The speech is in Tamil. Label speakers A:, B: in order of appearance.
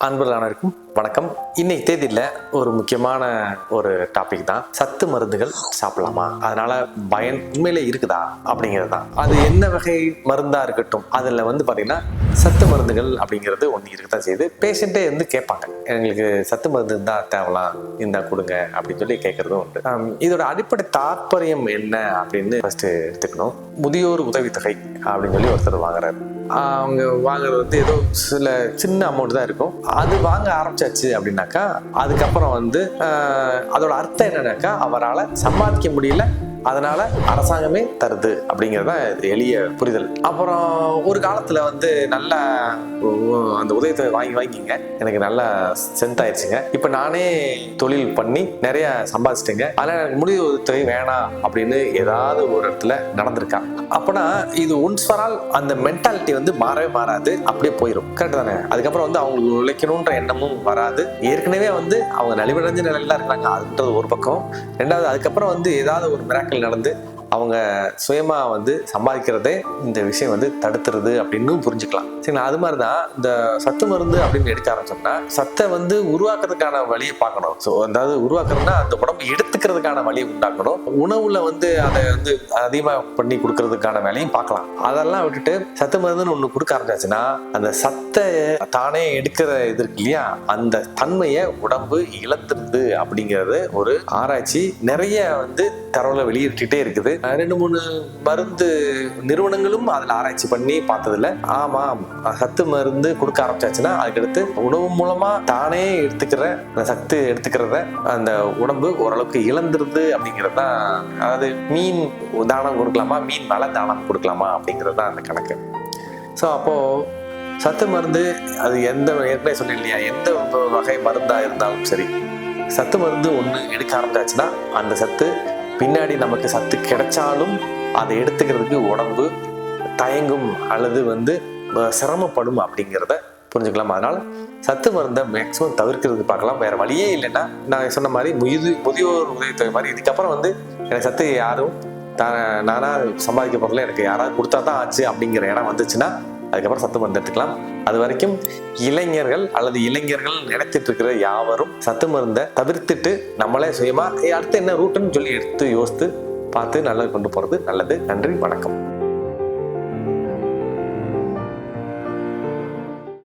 A: அன்பர்கள் அனைவருக்கும் வணக்கம். இன்னைக்கு தேதியில் ஒரு முக்கியமான ஒரு டாபிக் தான். சத்து மருந்துகள் சாப்பிடலாமா? அதனால பயன் உண்மையிலே இருக்குதா? அப்படிங்கிறது தான் அது என்ன வகை மருந்தாக இருக்கட்டும் அதில் வந்து பார்த்தீங்கன்னா சத்து மருந்துகள் அப்படிங்கிறது ஒன்று இருக்க தான் செய்யுது. பேஷண்ட்டே வந்து கேட்பாங்க. எங்களுக்கு சத்து மருந்து இருந்தால் தேவலாம் இருந்தால் கொடுங்க. அப்படின்னு சொல்லி கேட்குறதும் உண்டு. இதோட அடிப்படை தாற்பயம் என்ன அப்படின்னு ஃபஸ்ட்டு எடுத்துக்கணும். முதியோர் உதவித்தொகை அப்படின்னு சொல்லி ஒருத்தர் வாங்குறாரு. அவங்க வாங்குறது வந்து ஏதோ சில சின்ன அமௌண்ட் தான் இருக்கும். அது வாங்க ஆரம்பிச்சாச்சு அப்படின்னாக்கா அதுக்கப்புறம் வந்து அதோட அர்த்தம் என்னன்னாக்கா அவரால் சம்பாதிக்க முடியல அதனால அரசாங்கமே தருது அப்படிங்கிறது தான் இது எளிய புரிதல். அப்புறம் ஒரு காலத்துல வந்து நல்லா அந்த உதயத்தை வாங்கி வாங்கிங்க எனக்கு நல்லா சென்ட் ஆயிடுச்சுங்க. இப்போ நானே தொழில் பண்ணி நிறைய சம்பாதிச்சிட்டேங்க. அதனால எனக்கு முடிவு உதவி வேணாம் அப்படின்னு ஏதாவது ஒரு இடத்துல நடந்திருக்கா. அப்போனா இது ஒன்ஸ் ஃபார் ஆல் அந்த மென்டாலிட்டி வந்து மாறவே மாறாது. அப்படியே போயிடும் கரெக்ட் தானே? அதுக்கப்புறம் வந்து அவங்களுக்கு உழைக்கணுன்ற எண்ணமும் வராது. ஏற்கனவே வந்து அவங்க நலிவடைஞ்ச நிலையில இருக்காங்க. அதுன்றது ஒரு பக்கம். ரெண்டாவது அதுக்கப்புறம் வந்து ஏதாவது ஒரு மிராக்கல் நடந்து அவங்க சுயமாக வந்து சம்பாதிக்கிறதே இந்த விஷயம் வந்து தடுத்துருது அப்படின்னு புரிஞ்சுக்கலாம். சரிங்களா? அது மாதிரி தான் இந்த சத்து மருந்து அப்படின்னு எடுக்க ஆரம்பிச்சோம்னா சத்தை வந்து உருவாக்குறதுக்கான வழியை பார்க்கணும். ஸோ அதாவது உருவாக்குறதுனா அந்த உடம்பு எடுத்துக்கிறதுக்கான வழியை உண்டாக்கணும். உணவுல வந்து அதை வந்து அதிகமாக பண்ணி கொடுக்கறதுக்கான வேலையும் பார்க்கலாம். அதெல்லாம் விட்டுட்டு சத்து மருந்துன்னு ஒன்று கொடுக்க ஆரம்பிச்சாச்சுன்னா அந்த சத்தை தானே எடுக்கிற இது இருக்கு இல்லையா? அந்த தன்மையை உடம்பு இழந்துருது அப்படிங்கிறது ஒரு ஆராய்ச்சி நிறைய வந்து தரவுல வெளியிட்டுட்டே இருக்குது. ரெண்டு மூணு மருந்து நிறுவனங்களும் அதில் ஆராய்ச்சி பண்ணி பார்த்ததில்ல. ஆமாம் சத்து மருந்து கொடுக்க ஆரம்பிச்சாச்சுன்னா அதுக்கடுத்து உணவு மூலமாக தானே எடுத்துக்கிற அந்த சத்து எடுத்துக்கிறத அந்த உடம்பு ஓரளவுக்கு இழந்துருது அப்படிங்கிறது தான் அதாவது மீன் தானம் கொடுக்கலாமா மீன் மேலே தானம் கொடுக்கலாமா அப்படிங்கிறது தான் அந்த கணக்கு. ஸோ அப்போது சத்து மருந்து அது எந்த ஏற்கனவே சொன்னேன் இல்லையா எந்த வகை மருந்தாக இருந்தாலும் சரி சத்து மருந்து ஒன்று எடுக்க ஆரம்பிச்சாச்சுன்னா அந்த சத்து பின்னாடி நமக்கு சத்து கிடைச்சாலும் அதை எடுத்துக்கிறதுக்கு உடம்பு தயங்கும் அல்லது வந்து சிரமப்படும் அப்படிங்கிறத புரிஞ்சுக்கலாம். அதனால் சத்து மருந்தை மேக்ஸிமம் தவிர்க்கிறது பார்க்கலாம். வேற வழியே இல்லைன்னா நான் சொன்ன மாதிரி முயது முதியோர் உதவித்தொகை மாதிரி இதுக்கப்புறம் வந்து எனக்கு சத்து யாரும் தான் நானா சம்பாதிக்க போறதுல எனக்கு யாராவது கொடுத்தா தான் ஆச்சு அப்படிங்கிற இடம் வந்துச்சுன்னா அதுக்கப்புறம் சத்து மருந்து எடுத்துக்கலாம். அது வரைக்கும் இளைஞர்கள் அல்லது இளைஞர்கள் நினைச்சிட்டு இருக்கிற யாவரும் சத்து மருந்தை தவிர்த்துட்டு நம்மளே சுயமா அடுத்து என்ன ரூட்டுன்னு சொல்லி எடுத்து யோசித்து பார்த்து நல்லது கொண்டு போறது நல்லது. நன்றி வணக்கம்.